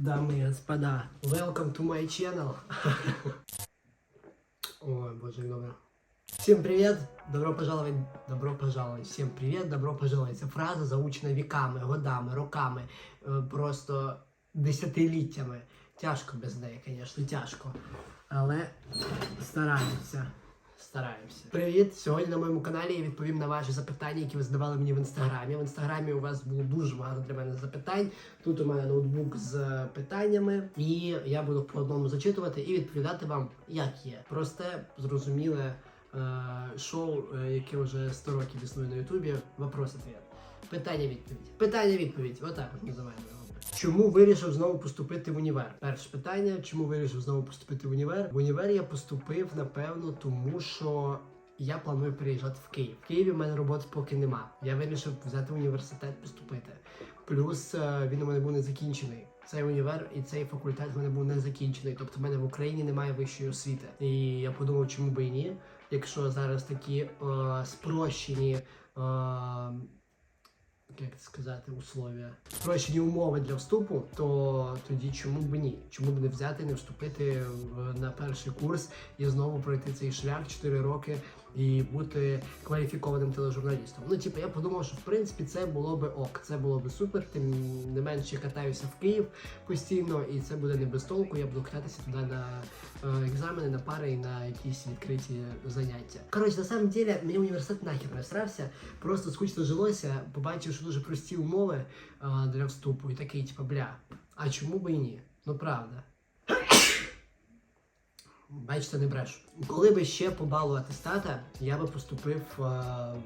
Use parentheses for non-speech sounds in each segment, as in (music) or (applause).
Дамы и господа, welcome to my channel. (laughs) Ой, боже, добро. Всем привет, добро пожаловать, добро пожаловать, всем привет, добро пожаловать. Ця фраза заучена віками, годами, роками, е, просто десятиліттями. Тяжко без неї, звісно, тяжко. Але стараємося. Стараємося. Привіт! Сьогодні на моєму каналі я відповім на ваші запитання, які ви задавали мені в інстаграмі. В інстаграмі у вас було дуже багато для мене запитань. Тут у мене ноутбук з питаннями, і я буду по одному зачитувати і відповідати вам, як є. Просте, зрозуміле е, шоу, е, яке вже 100 років існує на Ютубі. Вопрос ответ. Питання відповідь. Питання відповідь. Отак от називаємо. Чому вирішив знову поступити в універ? Перше питання: чому вирішив знову поступити в універ? В універ я поступив, напевно, тому що. Я планую переїжджати в Київ. В Києві в мене роботи поки нема. Я вирішив взяти університет, поступити. Плюс е, він у мене був не закінчений. Цей універ і цей факультет в мене був не закінчений. Тобто в мене в Україні немає вищої освіти. І я подумав, чому би і ні, якщо зараз такі е, спрощені. Е, як це сказати, условия, спрощені умови для вступу, то тоді чому б ні? Чому б не взяти, не вступити в, на перший курс і знову пройти цей шлях 4 роки і бути кваліфікованим тележурналістом? Ну, типу, я подумав, що в принципі це було би ок, це було би супер. Тим не менше катаюся в Київ постійно, і це буде не без толку. Я буду кататися туди на е, екзамени, на пари і на якісь відкриті заняття. Коротше, на самом деле, мені університет нахер не срався. Просто скучно жилося, побачив, що дуже прості умови е, для вступу, і такий, типу, бля, а чому би і ні? Ну правда. Бачите, не брешу. Коли би ще по балу атестата, я би поступив е,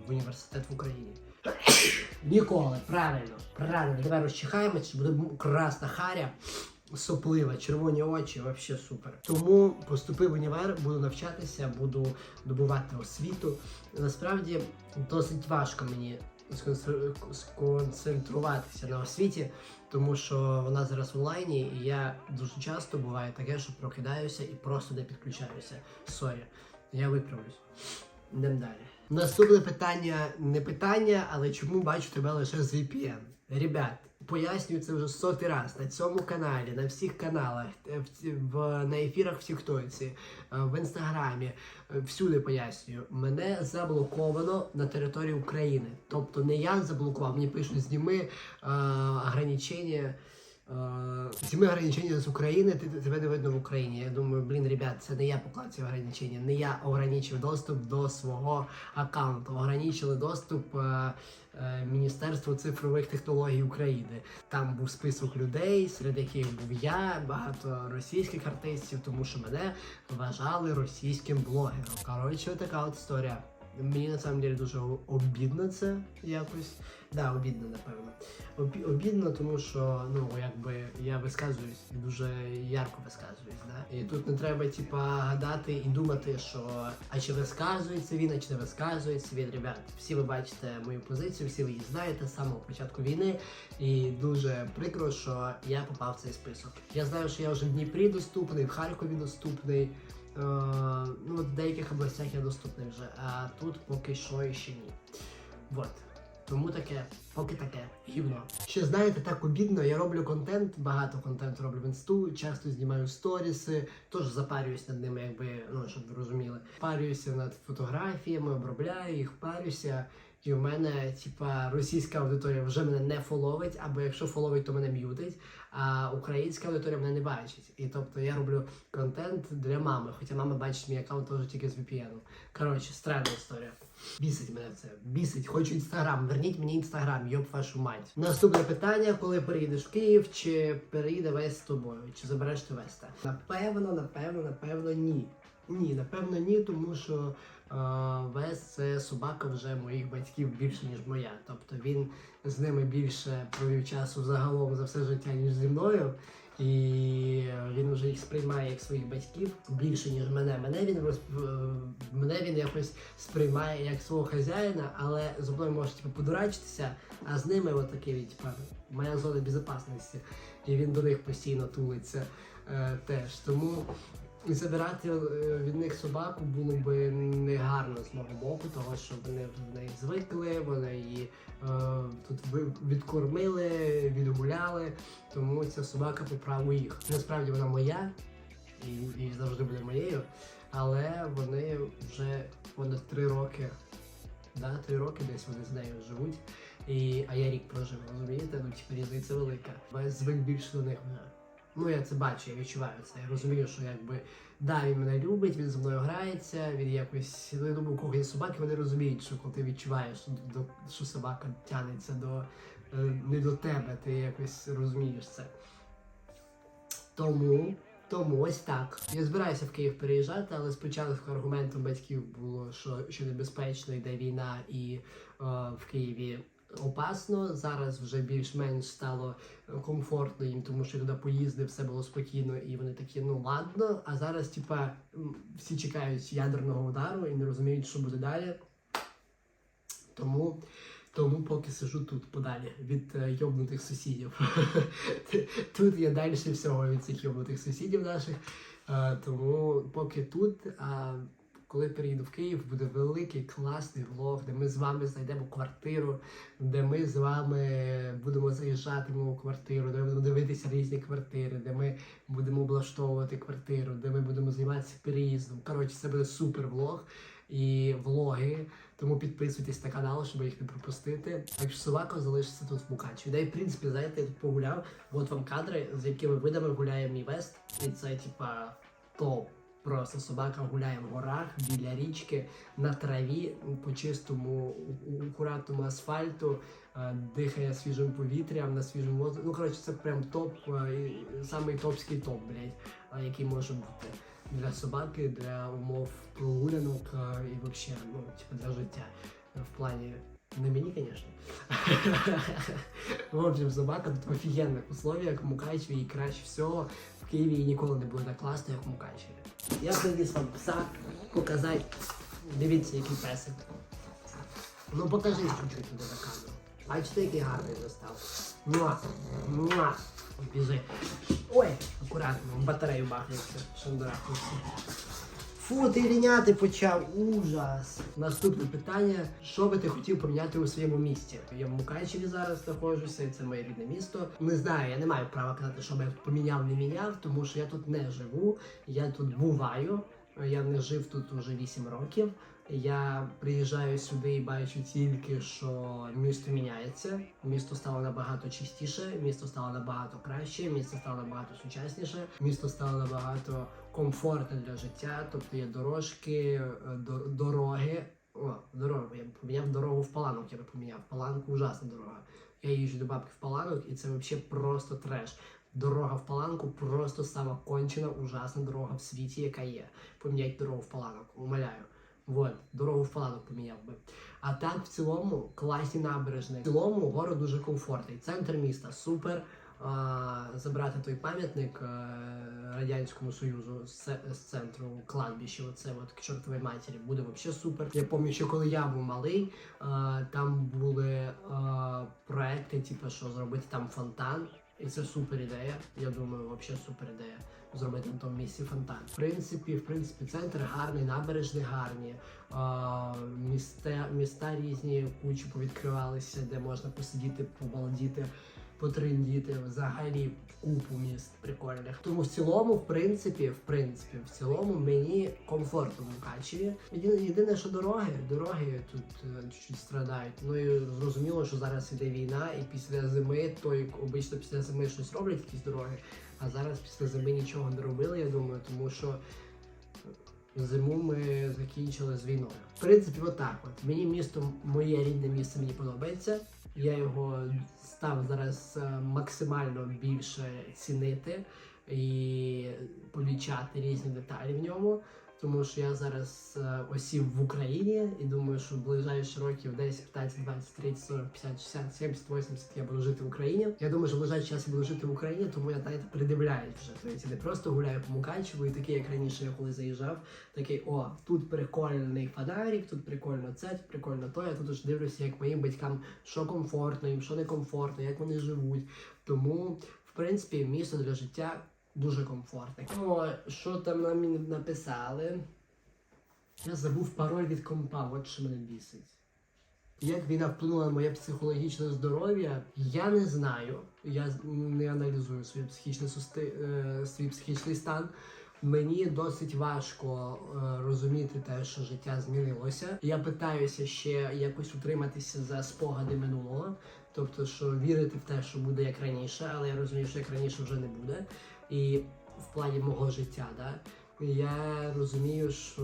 в університет в Україні. Ніколи, правильно, правильно. Давай розчихаємось, буде красна харя, соплива, червоні очі, вообще супер. Тому поступив в універ, буду навчатися, буду добувати освіту. Насправді досить важко мені сконцентр- сконцентруватися на освіті, тому що вона зараз в онлайні, і я дуже часто буває таке, що прокидаюся і просто не підключаюся. Сорі, я виправлюсь. Йдемо далі. Наступне питання не питання, але чому бачу тебе лише з VPN? Ребят, пояснюю це вже сотий раз на цьому каналі, на всіх каналах, в, в, на ефірах в Тіктоці, е, в інстаграмі, всюди пояснюю. Мене заблоковано на території України. Тобто не я заблокував, мені пишуть зніми е, ограничення. Е, Зніми ограничення з України, ти, тебе не видно в Україні. Я думаю, блін, ребят, це не я поклав ці ограничення, не я ограничив доступ до свого аккаунту. Ограничили доступ е, е, Міністерство цифрових технологій України. Там був список людей, серед яких був я, багато російських артистів, тому що мене вважали російським блогером. Коротше, така от історія. Мені на самом деле дуже обідно це якось. Да, обідно, напевно. Обі- обідно, тому що ну якби я висказуюсь дуже ярко висказуюсь. Да? І тут не треба типа гадати і думати, що а чи висказується він, а чи не висказується він. Ребят, всі ви бачите мою позицію, всі ви її знаєте з самого початку війни. І дуже прикро, що я попав в цей список. Я знаю, що я вже в Дніпрі доступний, в Харкові доступний. Е, ну, в деяких областях я доступний вже, а тут поки що ще ні. Вот. Тому таке, поки таке, гівно. Ще знаєте, так обідно, я роблю контент, багато контенту роблю в інсту, часто знімаю сторіси, теж запарююсь над ними, якби, ну, щоб ви розуміли. Парююся над фотографіями, обробляю їх, парюся. І в мене, типа, російська аудиторія вже мене не фоловить, або якщо фоловить, то мене м'ютить, а українська аудиторія мене не бачить. І тобто я роблю контент для мами, хоча мама бачить мій аккаунт теж тільки з VPN. Коротше, странна історія. Бісить мене це. Бісить. Хочу інстаграм. Верніть мені інстаграм, йоб вашу мать. Наступне питання: коли переїдеш в Київ, чи переїде Вест з тобою, чи забереш ти Веста? Напевно, напевно, напевно, ні. Ні, напевно, ні, тому що Вес це собака вже моїх батьків більше, ніж моя. Тобто він з ними більше провів часу загалом за все життя, ніж зі мною. І він вже їх сприймає як своїх батьків більше, ніж мене. Мене він роз... е, мене він якось сприймає як свого хазяїна, але зо мною може типу, подурачитися, а з ними от типу, моя зона безпечності. І він до них постійно тулиться е, теж. Тому забирати е, від них собаку було би негарно з мого боку, того що вони в неї звикли, вони її е, тут відкормили, відгуляли. Тому ця собака по праву їх. Насправді вона моя і, і завжди буде моєю, але вони вже понад три роки. Да, три роки десь вони з нею живуть. І, а я рік прожив, розумієте? Ну, типу, різниця велика. Я звик більше до них. Ну, я це бачу, я відчуваю це. Я розумію, що якби да, він мене любить, він зі мною грається, він якось. Ну, я думаю, у кого є собаки, вони розуміють, що коли ти відчуваєш, що, собака тягнеться до е, не до тебе, ти якось розумієш це. Тому. Тому ось так. Я збираюся в Київ переїжджати, але спочатку аргументом батьків було, що, що небезпечно йде війна і е, в Києві опасно. Зараз вже більш-менш стало е, комфортно їм, тому що туди поїздив, все було спокійно, і вони такі, ну ладно. А зараз, типа, всі чекають ядерного удару і не розуміють, що буде далі. Тому. Тому поки сижу тут подалі від е, йобнутих сусідів. (laughs) тут я далі всього від цих йобнутих сусідів наших. Е, тому поки тут. Коли переїду в Київ, буде великий класний влог, де ми з вами знайдемо квартиру, де ми з вами будемо заїжджати в квартиру, де ми будемо дивитися різні квартири, де ми будемо облаштовувати квартиру, де ми будемо займатися переїздом. Коротше, це буде супер влог і влоги. Тому підписуйтесь на канал, щоб їх не пропустити. Так собака залишиться тут в Мукачеві. І в принципі, знаєте, я тут погуляв. От вам кадри, з якими видами гуляє мій вест. І це типа топ. Просто собака гуляє в горах біля річки на траві по чистому, акуратному асфальту, е, дихає свіжим повітрям на свіжому воздуху. Ну коротше, це прям топ, е, самий топський топ, блядь, е, який може бути для собаки, для умов прогулянок і взагалі, ну, типу, для життя. В плані не мені, звісно. В общем, собака тут в офігенних условиях в Мукачеві і краще всього в Києві ніколи не буде так класно, як в Мукачеві. Я приніс вам пса показати. Дивіться, який песик. Ну покажи чуть-чуть туди на камеру. Бачите, який гарний достав. Муа! Муа! Біжи. Ой, акуратно, батарею бахнеться, шандарахнеться. Фу, ти ріняти почав. Ужас. Наступне питання: що би ти хотів поміняти у своєму місті? Я в Мукачеві зараз знаходжуся, це моє рідне місто. Не знаю, я не маю права казати, що би я поміняв, не міняв, тому що я тут не живу, я тут буваю. Я не жив тут уже 8 років. Я приїжджаю сюди і бачу тільки, що місто міняється. Місто стало набагато чистіше, місто стало набагато краще, місто стало набагато сучасніше, місто стало набагато комфортне для життя. Тобто є дорожки, е, до- дороги. О, дорогу. Я поміняв дорогу в Паланок, я би поміняв. Паланку ужасна дорога. Я їжджу до бабки в Паланок, і це взагалі просто треш. Дорога в Паланку просто сама кончена, ужасна дорога в світі, яка є. Поміняйте дорогу в Паланок, умоляю. Вот, дорогу в Паланок поміняв би. А так, в цілому, класні набережні. В цілому город дуже комфортний. Центр міста супер. А, забрати той пам'ятник е, Радянському Союзу з, з центру кладбища, оце от к чортовій матері, буде взагалі супер. Я пам'ятаю, що коли я був малий, е, там були е, проекти, типу, що зробити там фонтан. І це супер ідея. Я думаю, взагалі супер ідея зробити на тому місці фонтан. В принципі, в принципі, центр гарний, набережні гарні, а, міста, міста різні, кучі повідкривалися, де можна посидіти, побалдіти, потрендіти. Взагалі купу міст прикольних. Тому в цілому, в принципі, в принципі, в цілому мені комфортно в Мукачеві. Єдине, що дороги, дороги тут е, чуть-чуть страдають. Ну і зрозуміло, що зараз іде війна, і після зими, то як обично після зими щось роблять якісь дороги. А зараз після зими нічого не робили, я думаю, тому що зиму ми закінчили з війною. В принципі, отак. От мені місто, моє рідне місце мені подобається. Я його став зараз е, максимально більше цінити і помічати різні деталі в ньому. Тому що я зараз е, осів в Україні і думаю, що в ближайші років 10, 15, 20, 30, 40, 50, 60, 70, 80 я буду жити в Україні. Я думаю, що в ближайший час я буду жити в Україні, тому я знаєте, придивляюсь вже. Тобто я не просто гуляю по Мукачеву і такий, як раніше я коли заїжджав, такий о, тут прикольний фонарик, тут прикольно це, тут прикольно то. Я тут уже дивлюся, як моїм батькам що комфортно, їм що не комфортно, як вони живуть. Тому, в принципі, місто для життя дуже комфортний. О, що там нам написали? Я забув пароль від компа, от що мене бісить. Як війна вплинула на моє психологічне здоров'я, я не знаю. Я не аналізую своє психічне сусти... е, свій психічний стан. Мені досить важко е, розуміти те, що життя змінилося. Я питаюся ще якось утриматися за спогади минулого, тобто, що вірити в те, що буде як раніше, але я розумію, що як раніше вже не буде. І в плані мого життя, да, я розумію, що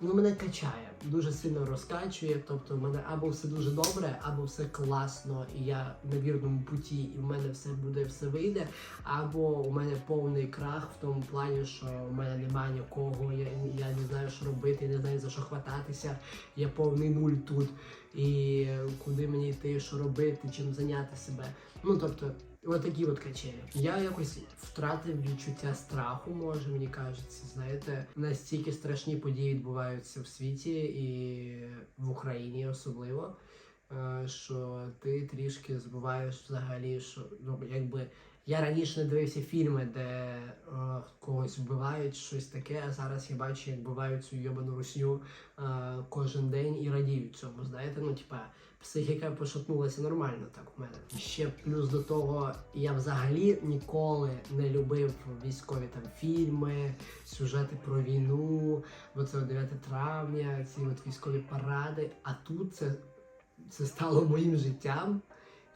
ну, мене качає, дуже сильно розкачує. Тобто, в мене або все дуже добре, або все класно, і я на вірному путі, і в мене все буде, все вийде. Або у мене повний крах в тому плані, що в мене немає нікого, я, я не знаю, що робити, я не знаю за що хвататися. Я повний нуль тут. І куди мені йти, що робити, чим зайняти себе. Ну тобто, от такі от качелі. Я якось втратив відчуття страху, може мені кажеться. Знаєте, настільки страшні події відбуваються в світі і в Україні особливо. е, Що ти трішки забуваєш взагалі, що ну якби я раніше не дивився фільми, де е, когось вбивають, щось таке, а зараз я бачу, як вбивають цю йобану русню е, кожен день і радіють цьому. Знаєте, ну типа психіка пошатнулася нормально так у мене. Ще плюс до того, я взагалі ніколи не любив військові там фільми, сюжети про війну, бо це 9 травня, ці от військові паради. А тут це, це стало моїм життям.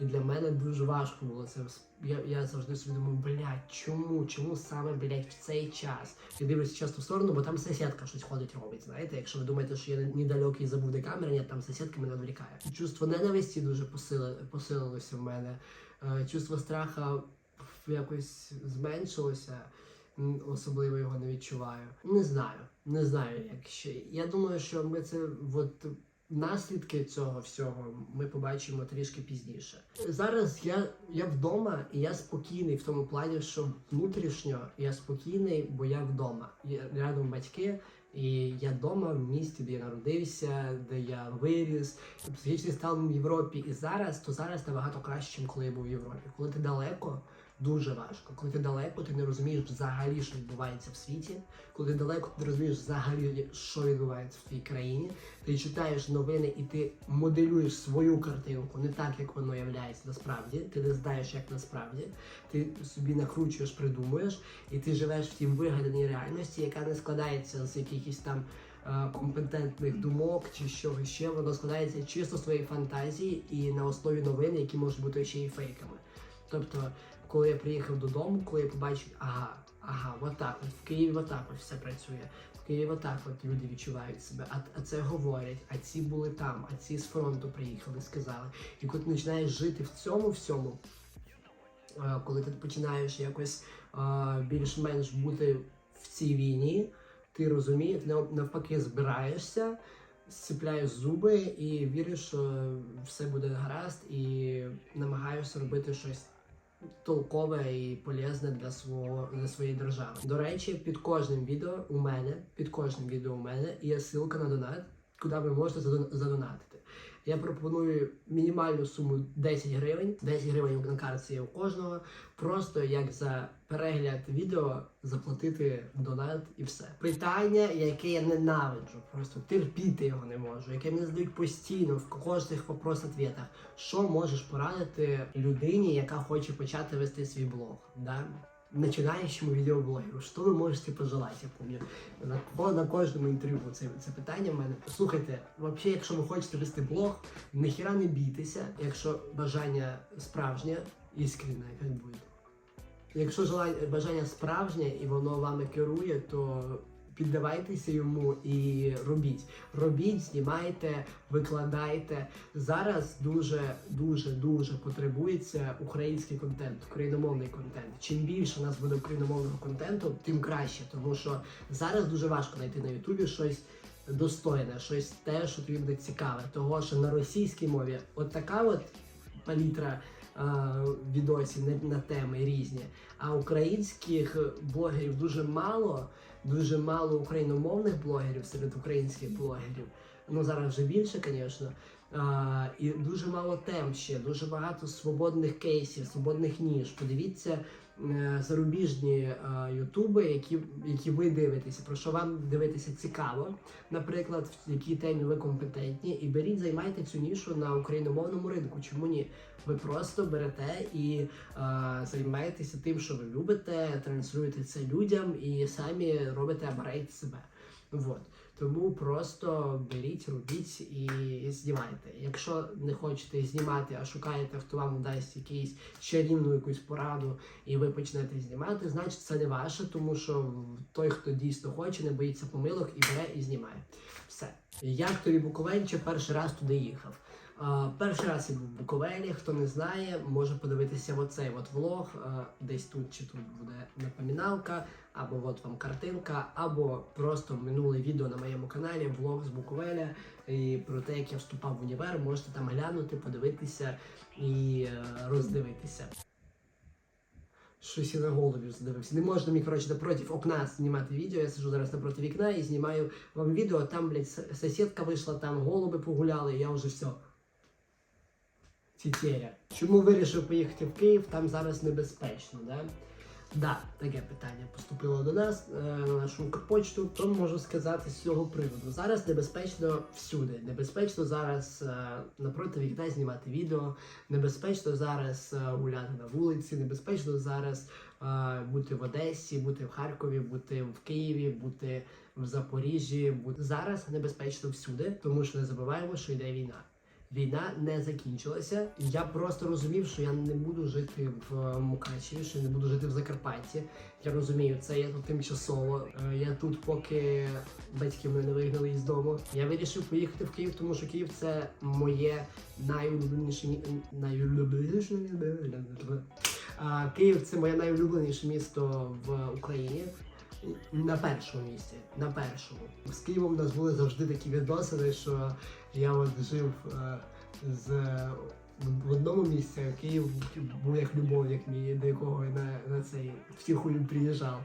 І для мене дуже важко було це. Я, я завжди собі думаю, блядь, чому? Чому саме, блядь, в цей час? Я дивлюся часто в сторону, бо там сусідка щось ходить робить. Знаєте, якщо ви думаєте, що я недалекий забув де камера, ні, там сусідка мене відволікає. Чувство ненависті дуже посили, посилилося в мене. Е, Чувство страха якось зменшилося. Особливо його не відчуваю. Не знаю, не знаю, як ще. Я думаю, що ми це от наслідки цього всього ми побачимо трішки пізніше. Зараз я, я вдома і я спокійний в тому плані, що внутрішньо я спокійний, бо я вдома. Я рядом батьки, і я вдома в місті, де я народився, де я виріс. Психічний стан в Європі і зараз, то зараз набагато краще, ніж коли я був в Європі. Коли ти далеко. Дуже важко. Коли ти далеко, ти не розумієш взагалі, що відбувається в світі. Коли ти далеко, ти не розумієш взагалі, що відбувається в твоїй країні. Ти читаєш новини і ти моделюєш свою картинку, не так, як воно являється насправді. Ти не знаєш, як насправді. Ти собі накручуєш, придумуєш, і ти живеш в тій вигаданій реальності, яка не складається з якихось там. е, Компетентних думок чи що ще воно складається чисто з твоєї фантазії і на основі новин, які можуть бути ще й фейками. Тобто, коли я приїхав додому, коли я побачив, ага, ага, отак от в Києві отак от все працює. В Києві отак от люди відчувають себе, а, а це говорять, а ці були там, а ці з фронту приїхали, сказали. І коли ти починаєш жити в цьому всьому, е, коли ти починаєш якось е, більш-менш бути в цій війні, ти розумієш, ти навпаки збираєшся, зціпляєш зуби і віриш, що все буде гаразд, і намагаєшся робити щось толкове і полезне для свого для своєї держави. До речі, під кожним відео у мене, під кожним відео у мене є ссылка на донат, куди ви можете задон- задонатити. Я пропоную мінімальну суму 10 гривень. 10 гривень на картці є у кожного. Просто як за перегляд відео заплатити донат і все. Питання, яке я ненавиджу, просто терпіти його не можу, яке мені задають постійно в кожних вопрос-ответах. Що можеш порадити людині, яка хоче почати вести свій блог? Да? Начинающему відеоблогеру, що ви можете пожелати? Я пам'ятаю, на, на кожному інтерв'ю це, це питання в мене. Слухайте, взагалі, якщо ви хочете вести блог, ніхіра не бійтеся, якщо бажання справжнє, іскренне, як буде. Якщо бажання справжнє і воно вами керує, то піддавайтеся йому і робіть. Робіть, знімайте, викладайте. Зараз дуже, дуже, дуже потребується український контент, україномовний контент. Чим більше у нас буде україномовного контенту, тим краще, тому що зараз дуже важко знайти на Ютубі щось. Достойне, щось те, що тобі буде цікаве, того що на російській мові от така от палітра е, відосів на, на теми різні. А українських блогерів дуже мало, дуже мало україномовних блогерів серед українських блогерів. Ну зараз вже більше, звісно. А, і дуже мало тем ще, дуже багато свободних кейсів, свободних ніж. Подивіться зарубіжні е, ютуби, які, які ви дивитеся, про що вам дивитися цікаво, наприклад, в якій темі ви компетентні, і беріть, займайте цю нішу на україномовному ринку. Чому ні? Ви просто берете і е, займаєтеся тим, що ви любите, транслюєте це людям і самі робите апгрейд себе. Вот. Тому просто беріть, робіть і знімайте. Якщо не хочете знімати, а шукаєте, хто вам дасть якийсь чарівну якусь пораду, і ви почнете знімати, значить це не ваше, тому що той, хто дійсно хоче, не боїться помилок і бере і знімає. Все. Як тобі Буковель, перший раз туди їхав? Перший раз я в Буковелі. Хто не знає, може подивитися оцей от влог. десь тут чи тут буде напоміналка, або от вам картинка, або просто минуле відео на моєму каналі, влог з Буковеля і про те, як я вступав в універ. Можете там глянути, подивитися і е, роздивитися. Щось я на голові задивився. Не можна мені, коротше, напроти окна знімати відео. Я сижу зараз напроти вікна і знімаю вам відео, там, блядь, сусідка вийшла, там голуби погуляли, і я вже все. Тітеря. Чому вирішив поїхати в Київ? Там зараз небезпечно, да? Да, таке питання поступило до нас е, на нашу почту. То можу сказати з цього приводу. Зараз небезпечно всюди. Небезпечно зараз е, напроти вікна знімати відео. Небезпечно зараз е, гуляти на вулиці. Небезпечно зараз бути в Одесі, бути в Харкові, бути в Києві, бути в Запоріжжі. Бути зараз небезпечно всюди, тому що не забуваємо, що йде війна. Війна не закінчилася. Я просто розумів, що я не буду жити в е, Мукачеві, що не буду жити в Закарпатті. Я розумію, це я тут тимчасово. Е, Я тут, поки батьки мене не вигнали із дому. Я вирішив поїхати в Київ, тому що Київ це моє найулюбленіше найулюбленіше Київ це моє найулюбленіше місто в Україні. На першому місці. На першому. З Києвом у нас були завжди такі відносини, що я от жив е, з в одному місці, Київ був як любов, як мій, до якого я на, на цей втіху приїжджав.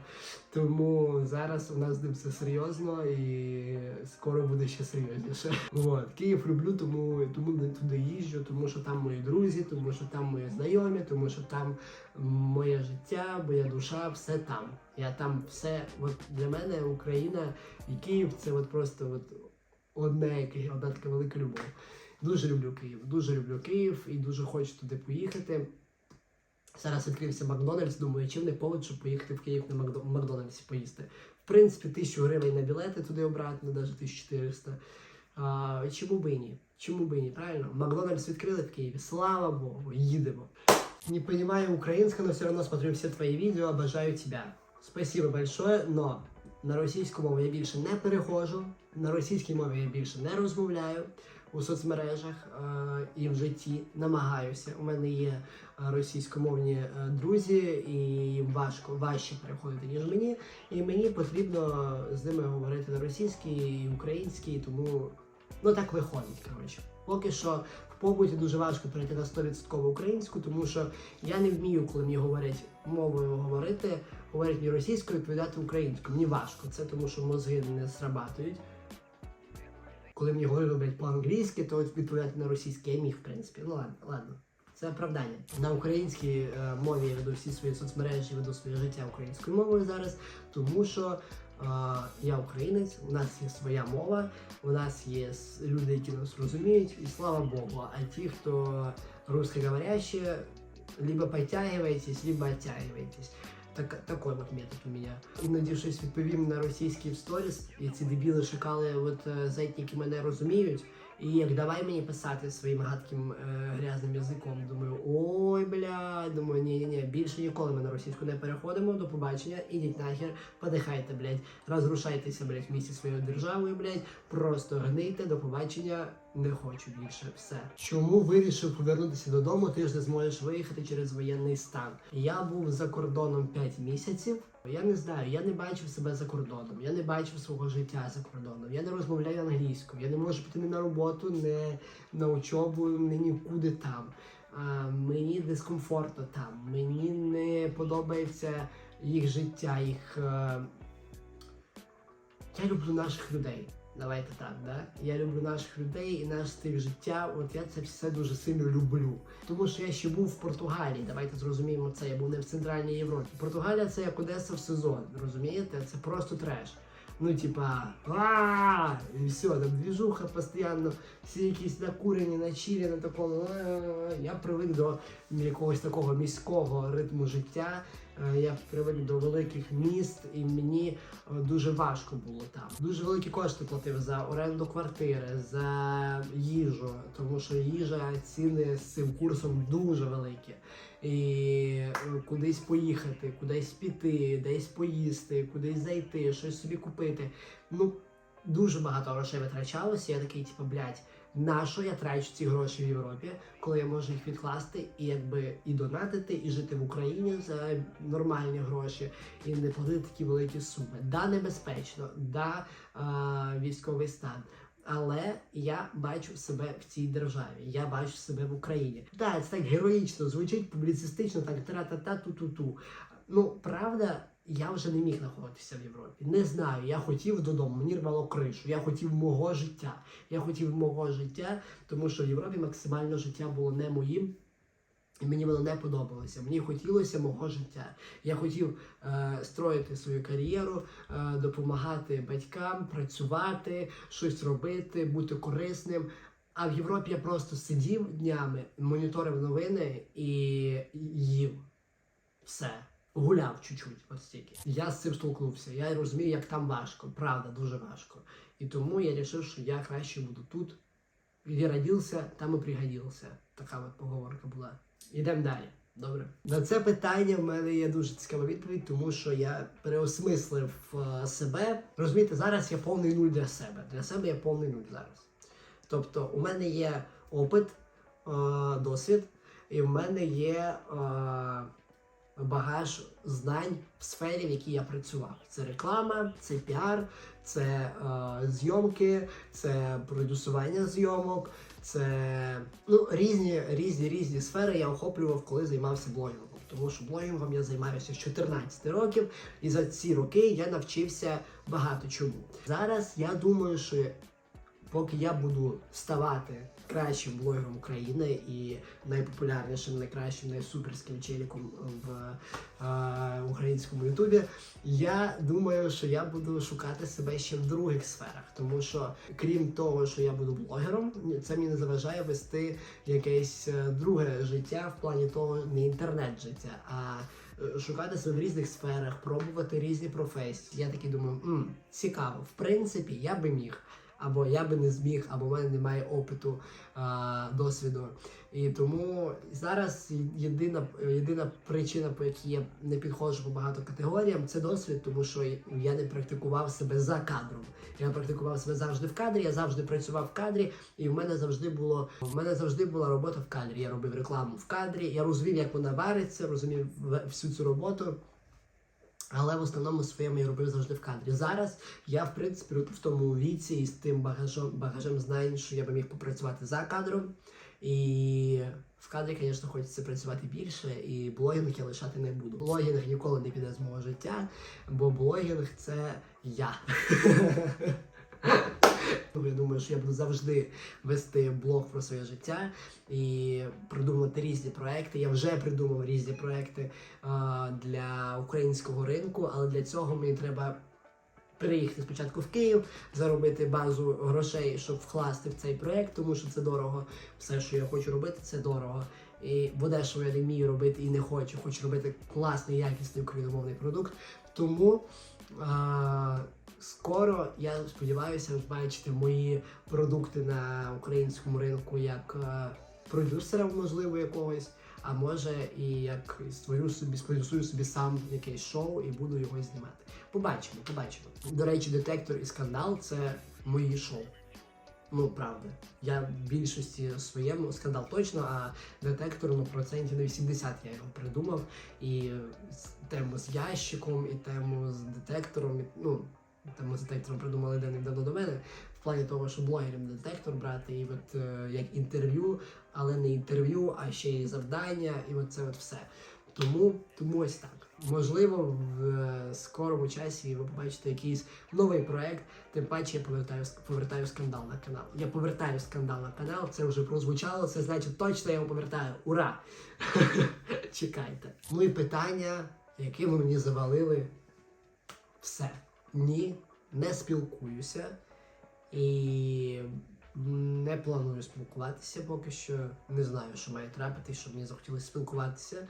Тому зараз у нас з ним все серйозно і скоро буде ще серйозніше. От. Київ люблю, тому, тому не туди їжджу, тому що там мої друзі, тому що там мої знайомі, тому що там моє життя, моя душа, все там. Я там все, от для мене Україна і Київ це от просто от одне, одна така велика любов. Дуже люблю Київ, дуже люблю Київ і дуже хочу туди поїхати. Зараз відкрився Макдональдс, думаю, чим не повод, щоб поїхати в Київ на Макдо- Макдональдсі поїсти. В принципі, тисячу гривень на білети туди обратно, навіть 1400. А, чому би ні? Чому би ні? Правильно? Макдональдс відкрили в Києві. Слава Богу, їдемо. Не понимаю украинского, но все равно смотрю все твои видео, обожаю тебя. Спасибо большое, но на російську мову я більше не переходжу, на російській мові я більше не розмовляю у соцмережах е, і в житті. Намагаюся. У мене є е, російськомовні е, друзі, і важко важче переходити, ніж мені. І мені потрібно з ними говорити на російській і українській, тому ну так виходить. Коротше, поки що в побуті дуже важко перейти на 100% українську, тому що я не вмію, коли мені говорять мовою говорити, говорять мені російською, відповідати українською. Мені важко. Це тому, що мозги не срабатують. Коли мені говорили блядь, по-англійськи, то відповідати на російській я міг, в принципі. Ну ладно, ладно. Це оправдання. На українській е, мові я веду всі свої соцмережі, веду своє життя українською мовою зараз, тому що е, я українець, у нас є своя мова, у нас є люди, які нас розуміють, і слава Богу. А ті, хто русскоговорящі, либо підтягуєтесь, либо оттягуєтесь. Так, такой вот метод у меня. Іноді щось відповім на російський в сторіс, і ці дебіли шукали от е, зайти, які мене розуміють. І як давай мені писати своїм гадким е, грязним язиком. Думаю, ой, бля, думаю, ні, ні, ні, більше ніколи ми на російську не переходимо. До побачення, ідіть нахер, подихайте, блядь, розрушайтеся, блядь, в місті своєю державою, блядь, просто гнийте, до побачення, не хочу більше. Все. Чому вирішив повернутися додому? Ти ж не зможеш виїхати через воєнний стан. Я був за кордоном 5 місяців. Я не знаю, я не бачив себе за кордоном, я не бачив свого життя за кордоном, я не розмовляю англійською, я не можу піти ні на роботу, ні на учобу, ні нікуди там. А, мені дискомфортно там, мені не подобається їх життя, їх. е, Я люблю наших людей. Давайте так, да? Я люблю наших людей і наш стиль життя. От я це все дуже сильно люблю. Тому що я ще був в Португалії. Давайте зрозуміємо це. Я був не в Центральній Європі. Португалія це як Одеса в сезон. Розумієте? Це просто треш. Ну, типа, а і все, там двіжуха постійно, всі якісь накурені, начілі на такому. Я привик до якогось такого міського ритму життя. Е, Я привик до великих міст, і мені е, дуже важко було там. Дуже великі кошти платив за оренду квартири, за їжу, тому що їжа, ціни з цим курсом дуже великі. І е, кудись поїхати, кудись піти, десь поїсти, кудись зайти, щось собі купити. Ну, дуже багато грошей витрачалося. Я такий, типу, блядь, на що я трачу ці гроші в Європі, коли я можу їх відкласти і якби і донатити, і жити в Україні за нормальні гроші, і не платити такі великі суми. Да, небезпечно, да, а, військовий стан. Але я бачу себе в цій державі. Я бачу себе в Україні. Так, це так героїчно звучить, публіцистично, так тра-та-та, ту-ту-ту. Ну, правда, я вже не міг знаходитися в Європі. Не знаю. Я хотів додому, мені рвало кришу. Я хотів мого життя. Я хотів мого життя, тому що в Європі максимально життя було не моїм. І мені воно не подобалося. Мені хотілося мого життя. Я хотів е, строїти свою кар'єру, е, допомагати батькам, працювати, щось робити, бути корисним. А в Європі я просто сидів днями, моніторив новини і їв все. Гуляв чуть-чуть, от стільки. Я з цим столкнувся. Я розумію, як там важко, правда, дуже важко. І тому я вирішив, що я краще буду тут. Где родився, там і пригодився. Така от поговорка була. Ідемо далі. Добре. На це питання в мене є дуже цікава відповідь, тому що я переосмислив е, себе. Розумієте, зараз я повний нуль для себе. Для себе я повний нуль зараз. Тобто, у мене є опит, е, досвід, і в мене є е, багаж знань в сфері, в якій я працював. Це реклама, це піар, це е, зйомки, це продюсування зйомок, це ну, різні, різні, різні сфери я охоплював, коли займався блогінгом. Тому що блогінгом я займаюся з 14 років, і за ці роки я навчився багато чому. Зараз я думаю, що поки я буду ставати кращим блогером України і найпопулярнішим, найкращим, найсуперським челіком в е, українському Ютубі, я думаю, що я буду шукати себе ще в других сферах, тому що крім того, що я буду блогером, це мені не заважає вести якесь е, друге життя в плані того, не інтернет-життя, а е, шукати себе в різних сферах, пробувати різні професії. Я такий думаю, м, цікаво, в принципі, я би міг. Або я би не зміг, або в мене немає опиту, а, досвіду. І тому зараз єдина, єдина причина, по якій я не підходжу по багато категоріям, це досвід, тому що я не практикував себе за кадром. Я практикував себе завжди в кадрі, я завжди працював в кадрі, і в мене завжди було в мене завжди була робота в кадрі. Я робив рекламу в кадрі, я розумів, як вона вариться, розумів всю цю роботу. Але в основному своєму я робив завжди в кадрі. Зараз я, в принципі, в тому віці і з тим багажом, багажем знань, що я би міг попрацювати за кадром. І в кадрі, звісно, хочеться працювати більше, і блогінг я лишати не буду. Блогінг ніколи не піде з мого життя, бо блогінг це я. (laughs) Я думаю, що я буду завжди вести блог про своє життя і придумувати різні проекти. Я вже придумав різні проекти а, для українського ринку, але для цього мені треба переїхати спочатку в Київ, заробити базу грошей, щоб вкласти в цей проект, тому що це дорого. Все, що я хочу робити, це дорого. І в Одешу я не вмію робити і не хочу. Хочу робити класний, якісний україномовний продукт. Тому скоро я сподіваюся бачити мої продукти на українському ринку як а, продюсера, можливо, якогось. А може і як створю собі, спродюсую собі сам якесь шоу і буду його знімати. Побачимо, побачимо. До речі, детектор і скандал це мої шоу. Ну, правда. Я в більшості своєму скандал точно, а детектор ну, процентів на 80 я його придумав. І тему з ящиком, і тему з детектором, і, ну, тему з детектором придумали де давно до мене. В плані того, що блогерів на детектор брати, і от е, як інтерв'ю, але не інтерв'ю, а ще й завдання, і от це от все. Тому, тому ось так. Можливо, в е, скорому часі ви побачите якийсь новий проект. Тим паче я повертаю повертаю скандал на канал. Я повертаю скандал на канал. Це вже прозвучало. Це значить точно я його повертаю. Ура! (laughs) Чекайте. Ну і питання, яке ви мені завалили. Все. Ні, не спілкуюся і не планую спілкуватися поки що. Не знаю, що має трапитись, щоб мені захотілося спілкуватися.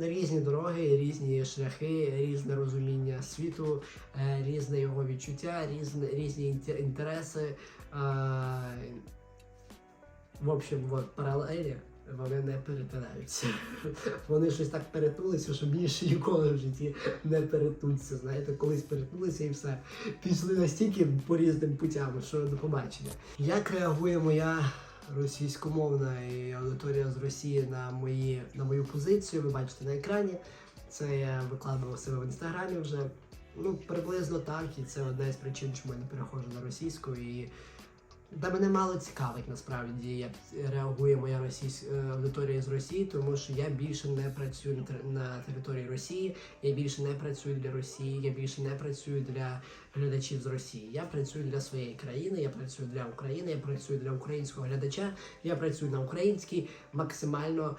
Різні дороги, різні шляхи, різне розуміння світу, е, різне його відчуття, різне, різні інтереси. В общем, от паралелі вони не перетинаються. (laughs) Вони щось так перетнулися, що більше ніколи в житті не перетнуться. Знаєте, колись перетнулися і все. Пішли настільки по різним путям, що до побачення. Як реагує моя російськомовна і аудиторія з Росії на мої на мою позицію? Ви бачите на екрані. Це я викладував себе в інстаграмі вже. Ну, приблизно так, і це одна із причин, чому я не переходжу на російську. І та мене мало цікавить насправді, як реагує моя російсь... е, аудиторія з Росії, тому що я більше не працюю на, на території Росії, я більше не працюю для Росії, я більше не працюю для глядачів з Росії. Я працюю для своєї країни, я працюю для України, я працюю для українського глядача, я працюю на українській, максимально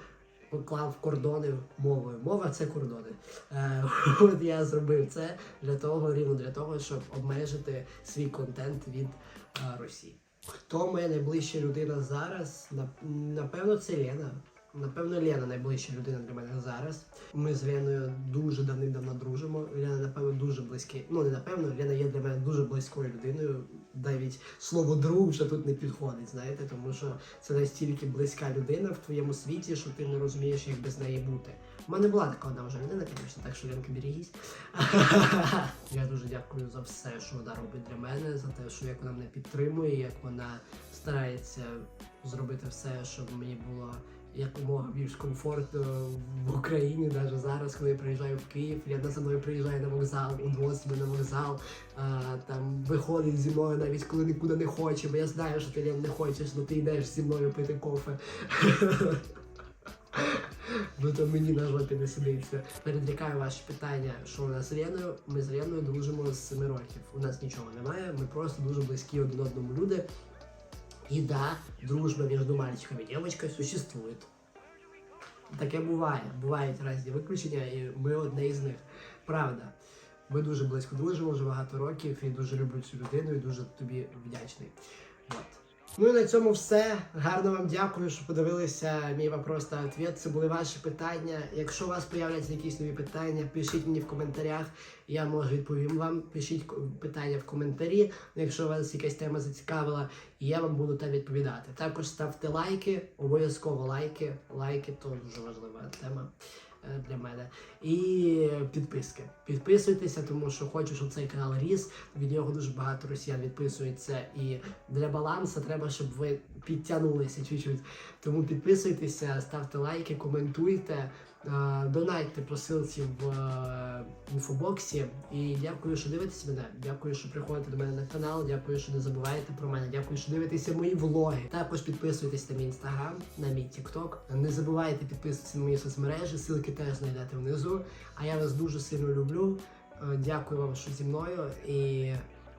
поклав кордони мовою. Мова це кордони. Е, (laughs) от я зробив це для того, рівно для того, щоб обмежити свій контент від е, Росії. Хто моя найближча людина зараз? Напевно, це Лена. Напевно, Лена найближча людина для мене зараз. Ми з Леною дуже давним-давно дружимо. Лена, напевно, дуже близький. Ну, не напевно, Лена є для мене дуже близькою людиною. Навіть слово друг тут не підходить, знаєте, тому що це настільки близька людина в твоєму світі, що ти не розумієш, як без неї бути. У мене була така одна вже людина, звісно, так що Ленка берегись. (laughs) Я дуже дякую за все, що вона робить для мене, за те, що як вона мене підтримує, як вона старається зробити все, щоб мені було якомога більш комфортно в Україні, навіть зараз, коли я приїжджаю в Київ, Лена за мною приїжджає на вокзал, удвоє мене на вокзал, а, там виходить зі мною навіть коли нікуди не хоче, бо я знаю, що ти Лен, не хочеш, але ти йдеш зі мною пити кофе. (laughs) Ну то мені на жопі не сидиться. Передрікаю ваші питання, що у нас з Леною. Ми з Леною дружимо з 7 років. У нас нічого немає, ми просто дуже близькі один одному люди. І да, дружба між мальчиком і дівчинкою существує. Таке буває. Бувають різні виключення, і ми одне із них. Правда. Ми дуже близько дружимо вже багато років і дуже люблю цю людину і дуже тобі вдячний. От. Ну і на цьому все. Гарно вам дякую, що подивилися мій вопрос та ответ. Це були ваші питання. Якщо у вас появляться якісь нові питання, пишіть мені в коментарях. Я може відповім вам. Пишіть питання в коментарі, якщо вас якась тема зацікавила, я вам буду там відповідати. Також ставте лайки, обов'язково лайки. Лайки то дуже важлива тема для мене. І підписки. Підписуйтеся, тому що хочу, щоб цей канал ріс. Від нього дуже багато росіян відписується. І для балансу треба, щоб ви підтягнулися чуть-чуть. Тому підписуйтеся, ставте лайки, коментуйте, е, донайте по ссылці в е, інфобоксі. І дякую, що дивитесь мене. Дякую, що приходите до мене на канал. Дякую, що не забуваєте про мене. Дякую, що дивитеся мої влоги. Також підписуйтесь на мій інстаграм, на мій тікток. Не забувайте підписуватися на мої соцмережі. Ссылки теж знайдете внизу. А я вас дуже сильно люблю. Е, Дякую вам, що зі мною. І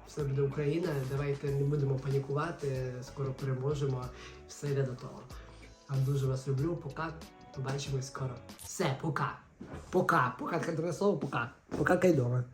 все буде Україна. Давайте не будемо панікувати. Скоро переможемо. Все йде до того. Дуже вас люблю. Пока. Побачимось скоро. Все, пока. Пока. Пока. Слово, пока. Пока кайдома.